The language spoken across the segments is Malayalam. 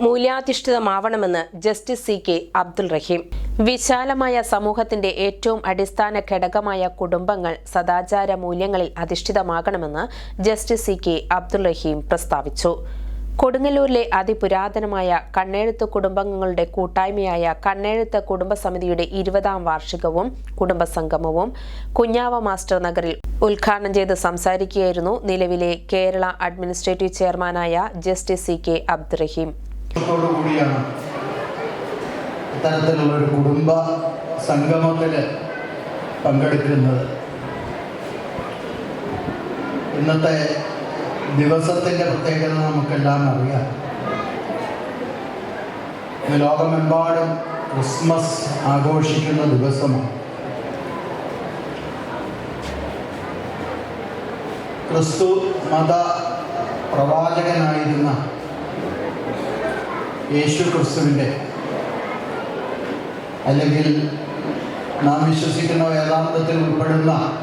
മൂല്യാധിഷ്ഠിതമാവണമെന്ന് justice C K Abdul Rahim. വിശാലമായ സമൂഹത്തിന്റെ ഏറ്റവും അടിസ്ഥാന ഘടകമായ കുടുംബങ്ങൾ സദാചാര മൂല്യങ്ങളിൽ അധിഷ്ഠിതമാകണമെന്ന് justice C K Abdul Rahim പ്രസ്താവിച്ചു. കൊടുങ്ങല്ലൂരിലെ അതിപുരാതനമായ കണ്ണെഴുത്ത് കുടുംബങ്ങളുടെ കൂട്ടായ്മയായ കണ്ണെഴുത്ത് കുടുംബസമിതിയുടെ ഇരുപതാം വാർഷികവും കുടുംബസംഗമവും കുഞ്ഞാവ മാസ്റ്റർ നഗറിൽ ഉദ്ഘാടനം ചെയ്ത് സംസാരിക്കുകയായിരുന്നു നിലവിലെ കേരള അഡ്മിനിസ്ട്രേറ്റീവ് ചെയർമാനായ ജസ്റ്റിസ് സി കെ അബ്ദുറഹീം. ഇത്തരത്തിലുള്ള കുടുംബ സംഗമത്തിൽ പങ്കെടുക്കുന്നത്. ഇന്നത്തെ ദിവസത്തിന്റെ പ്രത്യേകത നമുക്കെല്ലാം അറിയാം. ലോകമെമ്പാടും ക്രിസ്മസ് ആഘോഷിക്കുന്ന ദിവസമാണ്. ക്രിസ്തു മത പ്രവാചകനായിരുന്ന യേശു ക്രിസ്തുവിന്റെ അല്ലെങ്കിൽ നാം വിശ്വസിക്കുന്ന വേദാന്തത്തിൽ ഉൾപ്പെടുന്ന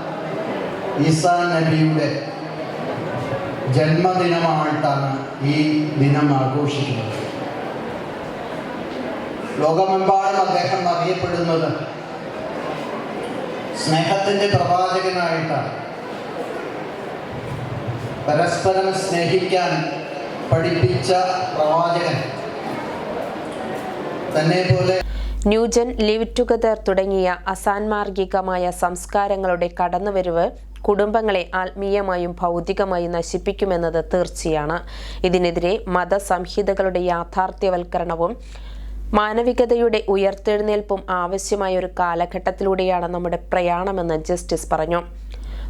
ഈസാ നബിയുടെ ജന്മദിനമായിട്ടാണ് ഈ ദിനം ആഘോഷിക്കുന്നത്. ലോകമെമ്പാടും അദ്ദേഹം അറിയപ്പെടുന്നത് സ്നേഹത്തിന്റെ പ്രവാചകനായിട്ടാണ്. പരസ്പരം സ്നേഹിക്കാൻ പഠിപ്പിച്ച പ്രവാചകൻ. തന്നെ പോലെ ന്യൂജൻ ലിവ് ടുഗദർ തുടങ്ങിയ അസാൻമാർഗികമായ സംസ്കാരങ്ങളുടെ കടന്നുവരവ് കുടുംബങ്ങളെ ആത്മീയമായും ഭൗതികമായും നശിപ്പിക്കുമെന്നത് തീർച്ചയാണ്. ഇതിനെതിരെ മതസംഹിതകളുടെ യാഥാർത്ഥ്യവൽക്കരണവും മാനവികതയുടെ ഉയർത്തെഴുന്നേൽപ്പും ആവശ്യമായ ഒരു കാലഘട്ടത്തിലൂടെയാണ് നമ്മുടെ പ്രയാണമെന്ന് ജസ്റ്റിസ് പറഞ്ഞു.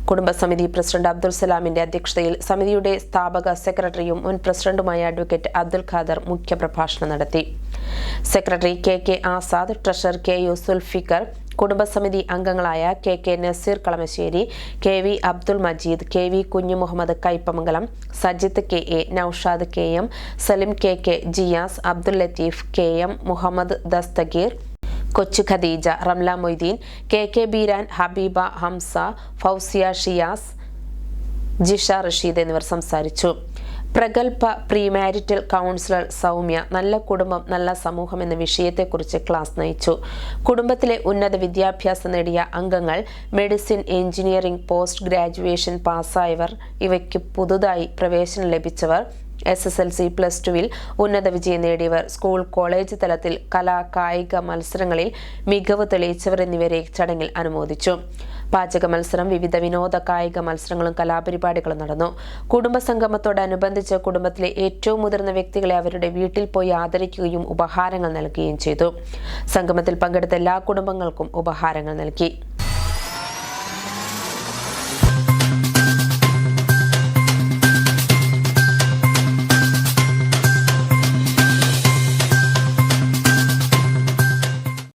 കുടുംബസമിതി പ്രസിഡന്റ് അബ്ദുൽ സലാമിന്റെ അധ്യക്ഷതയിൽ സമിതിയുടെ സ്ഥാപക സെക്രട്ടറിയും മുൻ പ്രസിഡന്റുമായ അഡ്വക്കേറ്റ് അബ്ദുൽ ഖാദർ മുഖ്യപ്രഭാഷണം നടത്തി. Secretary K K Azad treasurer K U Sulfikar കുടുംബസമിതി അംഗങ്ങളായ K K Naseer Kalamassery K V Abdul Majeed K V Kunju Muhammad Kaipamangalam Sajith K A Noushad K M Salim K K Jiyas Abdul Latheef K M Muhammad Dasthageer Kochu Khadeeja Ramla Moideen K K Beeran Habeeba Hamza Fousiya Shiyas Jisha Rasheed എന്നിവർ സംസാരിച്ചു. പ്രഗത്ഭ പ്രീമാരിറ്റൽ കൗൺസിലർ സൗമ്യ നല്ല കുടുംബം നല്ല സമൂഹം എന്ന വിഷയത്തെക്കുറിച്ച് ക്ലാസ് നയിച്ചു. കുടുംബത്തിലെ ഉന്നത വിദ്യാഭ്യാസം നേടിയ അംഗങ്ങൾ മെഡിസിൻ എഞ്ചിനീയറിംഗ് പോസ്റ്റ് ഗ്രാജുവേഷൻ പാസ്സായവർ ഇവയ്ക്ക് പുതുതായി പ്രവേശനം ലഭിച്ചവർ S S L C plus ടുവിൽ ഉന്നത വിജയം നേടിയവർ സ്കൂൾ കോളേജ് തലത്തിൽ കലാ കായിക മത്സരങ്ങളിൽ മികവ് തെളിയിച്ചവർ എന്നിവരെ ചടങ്ങിൽ അനുമോദിച്ചു. പാചക മത്സരം വിവിധ വിനോദ കായിക മത്സരങ്ങളും കലാപരിപാടികളും നടന്നു. കുടുംബസംഗമത്തോടനുബന്ധിച്ച് കുടുംബത്തിലെ ഏറ്റവും മുതിർന്ന വ്യക്തികളെ അവരുടെ വീട്ടിൽ പോയി ആദരിക്കുകയും ഉപഹാരങ്ങൾ നൽകുകയും ചെയ്തു. സംഗമത്തിൽ പങ്കെടുത്ത എല്ലാ കുടുംബങ്ങൾക്കും ഉപഹാരങ്ങൾ നൽകി.